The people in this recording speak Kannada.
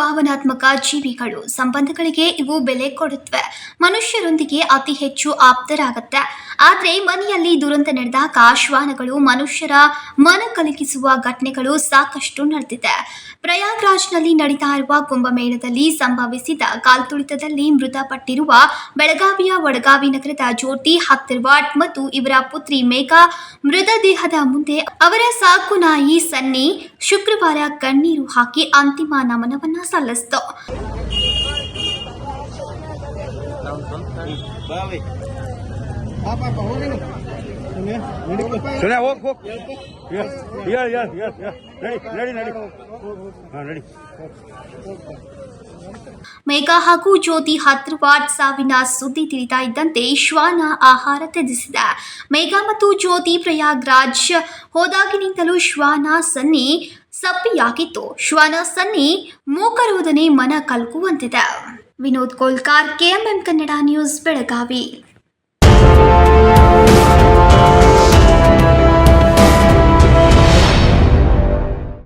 ಭಾವನಾತ್ಮಕ ಜೀವಿಗಳು. ಸಂಬಂಧಗಳಿಗೆ ಇವು ಬೆಲೆ ಕೊಡುತ್ತವೆ ಮನುಷ್ಯರೊಂದಿಗೆ ಅತಿ ಹೆಚ್ಚು ಆಪ್ತರಾಗತ್ತೆ. ಆದರೆ ಮನೆಯಲ್ಲಿ ದುರಂತ ನಡೆದಾಗ ಶ್ವಾನಗಳು ಮನುಷ್ಯರ ಮನ ಕಲಕಿಸುವ ಘಟನೆಗಳು ಸಾಕಷ್ಟು ನಡೆದಿದೆ. ಪ್ರಯಾಗ್ರಾಜ್ನಲ್ಲಿ ನಡೀತಾ ಇರುವ ಕುಂಭಮೇಳದಲ್ಲಿ ಸಂಭವಿಸಿದ ಕಾಲ್ತುಳಿತದಲ್ಲಿ ಮೃತಪಟ್ಟಿರುವ ಬೆಳಗಾವಿಯ ವಡಗಾವಿ ನಗರದ ಜ್ಯೋತಿ ಹತ್ತಿರ್ವಾಟ್ ಮತ್ತು ಇವರ ಪುತ್ರಿ ಮೇಘಾ ಮೃತದೇಹದ ಮುಂದೆ ಅವರ ಸಾಕು ನಾಯಿ ಸನ್ನಿ ಶುಕ್ರವಾರ ಕಣ್ಣೀರು ಹಾಕಿ ಅಂತಿಮ ನಮನವನ್ನ ಸಲ್ಲಿಸಿತು ಮೇಘ ಹಾಗೂ ಜ್ಯೋತಿ ಹತ್ರವಾಡ್ ಸಾವಿನ ಸುದ್ದಿ ತಿಳಿತಾ ಇದ್ದಂತೆ ಶ್ವಾನ ಆಹಾರ ತ್ಯಜಿಸಿದ. ಮೇಘಾ ಮತ್ತು ಜ್ಯೋತಿ ಪ್ರಯಾಗ್ರಾಜ್ ಹೋದಾಗಿನಿಂದಲೂ ಶ್ವಾನ ಸನ್ನಿ ಸಪ್ಪಿಯಾಗಿತ್ತು ಶ್ವಾನ ಸನ್ನಿ ಮೂಕರುವುದನ್ನೇ ಮನ ಕಲ್ಕುವಂತಿದೆ. Vinod Kolkar KMM Kannada news Belagavi.